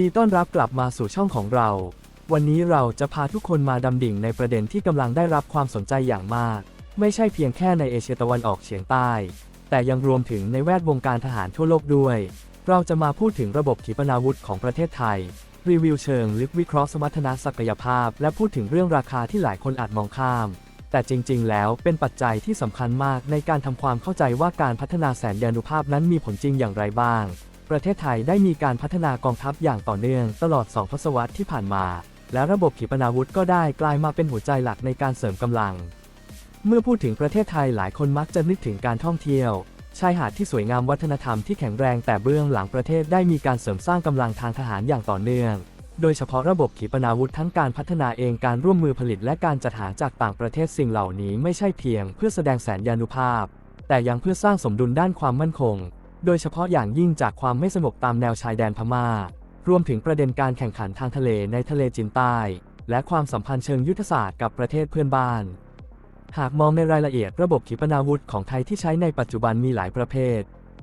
ดีต้อนรับกลับมาสู่ช่องของเรา วันนี้เราจะพาทุกคนมาดำดิ่งในประเด็นที่กำลังได้รับความสนใจอย่างมาก ไม่ใช่เพียงแค่ในเอเชียตะวันออกเฉียงใต้ แต่ยังรวมถึงในแวดวงการทหารทั่วโลกด้วย เราจะมาพูดถึงระบบขีปนาวุธของประเทศไทย รีวิวเชิงลึกวิเคราะห์สมรรถนะศักยภาพ และพูดถึงเรื่องราคาที่หลายคนอาจมองข้าม แต่จริง ๆ แล้วเป็นปัจจัยที่สำคัญมากในการทำความเข้าใจว่าการพัฒนาแสนยานุภาพนั้นมีผลจริงอย่างไรบ้าง ประเทศไทยได้มีการพัฒนากองทัพอย่างต่อเนื่องตลอด 2 ทศวรรษที่ผ่านมา และระบบขีปนาวุธก็ได้กลายมาเป็นหัวใจหลักในการเสริมกำลัง เมื่อพูดถึงประเทศไทยหลายคนมักจะนึกถึงการท่องเที่ยว ชายหาดที่สวยงามวัฒนธรรมที่แข็งแรงแต่เบื้องหลังประเทศได้มีการเสริมสร้างกำลังทางทหารอย่างต่อเนื่อง โดยเฉพาะระบบขีปนาวุธทั้งการพัฒนาเองการร่วมมือผลิตและการจัดหาจากต่างประเทศสิ่งเหล่านี้ไม่ใช่เพียง เพื่อแสดงแสนยานุภาพ แต่ยังเพื่อสร้างสมดุลด้านความมั่นคง โดยเฉพาะอย่างยิ่งจากความไม่สงบตามแนวชายแดนพม่า รวมถึงประเด็นการแข่งขันทางทะเลในทะเลจีนใต้ และความสัมพันธ์เชิงยุทธศาสตร์กับประเทศเพื่อนบ้าน หากมองในรายละเอียดระบบขีปนาวุธของไทยที่ใช้ในปัจจุบันมีหลายประเภท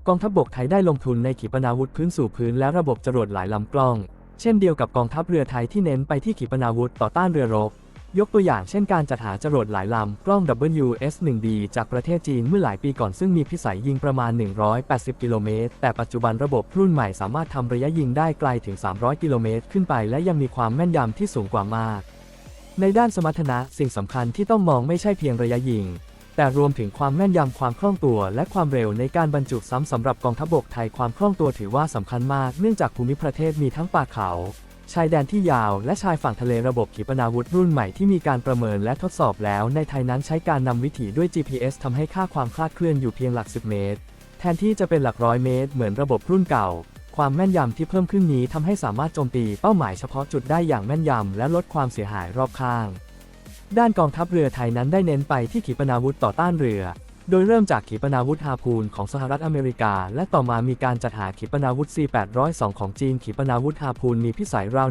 กองทัพบกไทยได้ลงทุนในขีปนาวุธพื้นสู่พื้นและระบบจรวดหลายลำกล้อง เช่นเดียวกับกองทัพเรือไทยที่เน้นไปที่ขีปนาวุธต่อต้านเรือรบ ยกตัวอย่างเช่นการจัดหาจรวดหลายลำกล้อง WS-1D จากประเทศจีนเมื่อหลายปีก่อนซึ่งมีพิสัยยิงประมาณ 180 กิโลเมตร แต่ปัจจุบันระบบรุ่นใหม่สามารถทำระยะยิงได้ไกลถึง 300 กิโลเมตรขึ้นไปและยังมีความแม่นยำที่สูงกว่ามาก ในด้านสมรรถนะสิ่งสำคัญที่ต้องมองไม่ใช่เพียงระยะยิง แต่รวมถึงความแม่นยำความคล่องตัว และความเร็วในการบรรจุซ้ำสำหรับกองทัพบกไทยความคล่องตัวถือว่าสำคัญมากเนื่องจากภูมิประเทศมีทั้งป่าเขา ชายแดนที่ยาวและชายฝั่งทะเลระบบขีปนาวุธรุ่นใหม่ที่มีการประเมินและทดสอบแล้ว ในไทยนั้นใช้การนำวิถีด้วย GPS ทำให้ค่าความคลาดเคลื่อนอยู่เพียงหลัก 10 เมตร แทนที่จะเป็นหลักร้อยเมตร เหมือนระบบรุ่นเก่า ความแม่นยำที่เพิ่มขึ้นนี้ทำให้สามารถโจมตีเป้าหมายเฉพาะจุดได้อย่างแม่นยำและลดความเสียหายรอบข้าง ด้านกองทัพเรือไทยนั้นได้เน้นไปที่ขีปนาวุธต่อต้านเรือ โดยเริ่มจากขีปนาวุธฮาพูนของสหรัฐอเมริกา และต่อมามีการจัดหาขีปนาวุธ C802 ของจีนขีปนาวุธฮาพูนมีพิสัยราว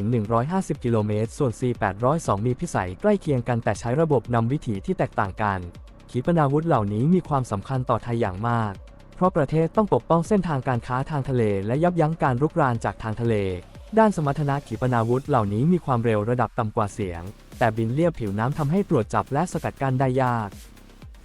120-150 กิโลเมตร ส่วน C802 มีพิสัยใกล้เคียงกันแต่ใช้ระบบนำวิถีที่แตกต่างกัน ขีปนาวุธเหล่านี้มีความสำคัญต่อไทยอย่างมาก เพราะประเทศต้องปกป้องเส้นทางการค้าทางทะเล และยับยั้งการรุกรานจากทางทะเล ด้านสมรรถนะขีปนาวุธเหล่านี้มีความเร็วระดับต่ำกว่าเสียง แต่บินเลียบผิวน้ำทำให้ตรวจจับและสกัดกั้นได้ยาก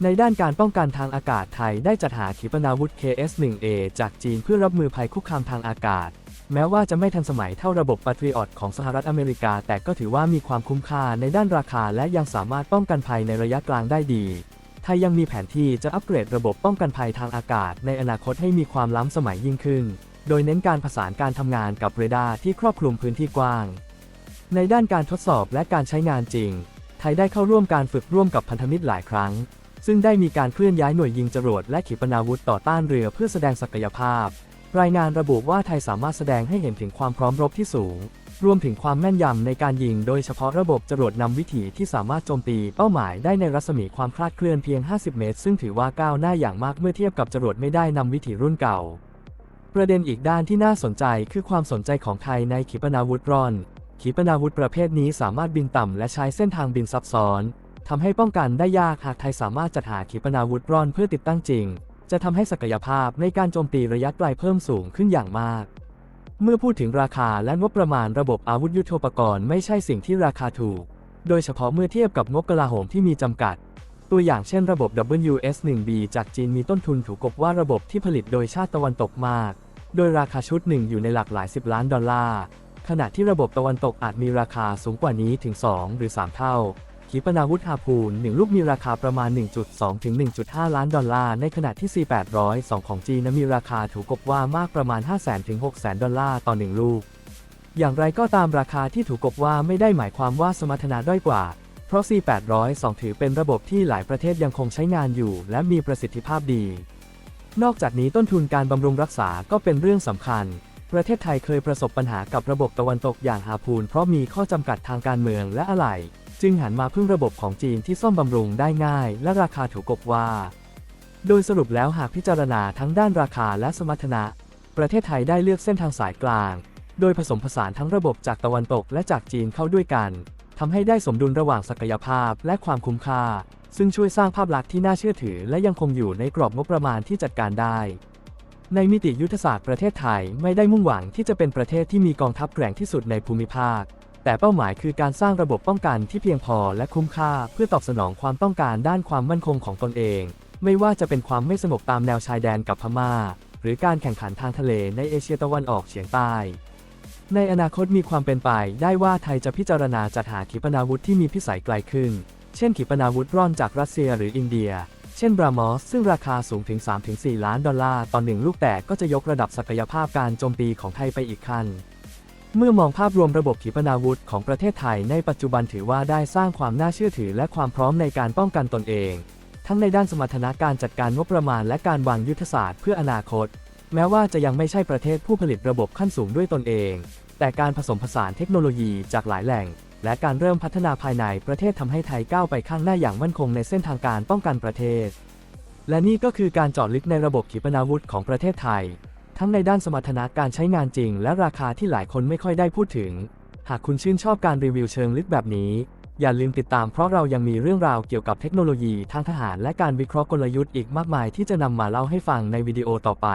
ในด้านการป้องกันทางอากาศไทยได้จัดหาขีปนาวุธ KS-1A จากจีนเพื่อรับมือภัยคุกคามทางอากาศ แม้ว่าจะไม่ทันสมัยเท่าระบบ Patriot ของสหรัฐอเมริกา แต่ก็ถือว่ามีความคุ้มค่าในด้านราคาและยังสามารถป้องกันภัยในระยะกลางได้ดี ไทยยังมีแผนที่จะอัปเกรดระบบป้องกันภัยทางอากาศ ในอนาคตให้มีความล้ำสมัยยิ่งขึ้น โดยเน้นการผสานการทำงานกับเรดาร์ที่ครอบคลุมพื้นที่กว้าง ในด้านการทดสอบและการใช้งานจริง ไทยได้เข้าร่วมการฝึกร่วมกับพันธมิตรหลายครั้ง ซึ่งได้มีการเคลื่อนย้ายหน่วยยิงจรวดและขีปนาวุธต่อต้านเรือเพื่อแสดงศักยภาพ รายงานระบุว่าไทยสามารถแสดงให้เห็นถึงความพร้อมรบที่สูง รวมถึงความแม่นยำในการยิงโดยเฉพาะระบบจรวดนำวิถีที่สามารถโจมตีเป้าหมายได้ในรัศมีความคลาดเคลื่อนเพียง 50 เมตร ซึ่งถือว่าก้าวหน้าอย่างมากเมื่อเทียบกับจรวดไม่ได้นำวิถีรุ่นเก่า ประเด็นอีกด้านที่น่าสนใจคือความสนใจของไทยในขีปนาวุธร่อนขีปนาวุธประเภทนี้สามารถบินต่ำและใช้เส้นทางบินซับซ้อน ทำให้ป้องกันได้ยากหากไทยสามารถจัดหาขีปนาวุธร่อนเพื่อติดตั้งจริง จะทำให้ศักยภาพในการโจมตีระยะไกลเพิ่มสูงขึ้นอย่างมาก เมื่อพูดถึงราคาและงบประมาณระบบอาวุธยุโทโธปกรณ์ไม่ใช่สิ่งที่ราคาถูก โดยเฉพาะเมื่อเทียบกับงบกลาโหมที่มีจำกัด ตัวอย่างเช่นระบบ WS-1B จากจีนมีต้นทุนถูกกบว่าระบบที่ผลิตโดยชาติตะวันตกมาก โดยราคาชุดหนึ่งอยู่ในหลักหลายสิบล้านดอลลาร์ขณะที่ระบบตะวันตกอาจมีราคาสูงกว่านี้ถึง 2 หรือ 3 เท่า ขีปนาวุธฮาพูน1ลูกมีราคาประมาณ 1.2 ถึง 1.5 ล้านดอลลาร์ ในขณะที่ C802 ของจีนมีราคาถูกกบว่ามากประมาณ 500,000 ถึง 600,000 ดอลลาร์ต่อ 1 ลูก อย่างไรก็ตามราคาที่ถูกกบว่าไม่ได้หมายความว่าสมรรถนะด้อยกว่า เพราะ C802 ถือเป็นระบบที่หลายประเทศยังคงใช้งานอยู่ และมีประสิทธิภาพดี นอกจากนี้ต้นทุนการบำรุงรักษาก็เป็นเรื่องสำคัญ ประเทศไทยเคยประสบปัญหากับระบบตะวันตกอย่างฮาพูนเพราะมีข้อจำกัดทางการเมืองและอะไหล่ จึงหันมาพึ่งระบบของจีนที่ซ่อมบำรุงได้ง่าย และราคาถูกกบว่า โดยสรุปแล้วหากพิจารณาทั้งด้านราคาและสมรรถนะ ประเทศไทยได้เลือกเส้นทางสายกลาง โดยผสมผสานทั้งระบบจากตะวันตกและจากจีนเข้าด้วยกันทำให้ได้สมดุลระหว่างศักยภาพและความคุ้มค่า ซึ่งช่วยสร้างภาพลักษณ์ที่น่าเชื่อถือ และยังคงอยู่ในกรอบงบประมาณที่จัดการได้ ในมิติยุทธศาสตร์ประเทศไทยไม่ได้มุ่งหวังที่จะเป็นประเทศที่มีกองทัพแกร่งที่สุดในภูมิภาค แต่เป้าหมายคือการสร้างระบบป้องกันที่เพียงพอและคุ้มค่าเพื่อตอบสนองความต้องการด้านความมั่นคงของตนเอง ไม่ว่าจะเป็นความไม่สงบตามแนวชายแดนกับพม่า หรือการแข่งขันทางทะเลในเอเชียตะวันออกเฉียงใต้ ในอนาคตมีความเป็นไปได้ว่าไทยจะพิจารณาจัดหาขีปนาวุธที่มีพิสัยไกลขึ้น เช่นขีปนาวุธร่อนจากรัสเซียหรืออินเดีย เช่นบรามอสซึ่งราคาสูงถึง 3-4 ล้านดอลลาร์ต่อหนึ่งลูกแต่ก็จะยกระดับศักยภาพการโจมตีของไทยไปอีกขั้น เมื่อมองภาพรวมระบบขีปนาวุธของประเทศไทยในปัจจุบันถือว่าได้สร้างความน่าเชื่อถือและความพร้อมในการป้องกันตนเอง ทั้งในด้านสมรรถนะการจัดการงบประมาณและการวางยุทธศาสตร์เพื่ออนาคต แม้ว่าจะยังไม่ใช่ประเทศผู้ผลิตระบบขั้นสูงด้วยตนเอง แต่การผสมผสานเทคโนโลยีจากหลายแหล่ง และการเริ่มพัฒนาภายในประเทศทำให้ไทยก้าวไปข้างหน้าอย่างมั่นคงในเส้นทางการป้องกันประเทศ และนี่ก็คือการเจาะลึกในระบบขีปนาวุธของประเทศไทย ทั้งในด้านสมรรถนะการใช้งานจริง และราคาที่หลายคนไม่ค่อยได้พูดถึง หากคุณชื่นชอบการรีวิวเชิงลึกแบบนี้ อย่าลืมติดตามเพราะเรายังมีเรื่องราวเกี่ยวกับเทคโนโลยีทางทหารและการวิเคราะห์กลยุทธ์อีกมากมายที่จะนำมาเล่าให้ฟังในวิดีโอต่อไป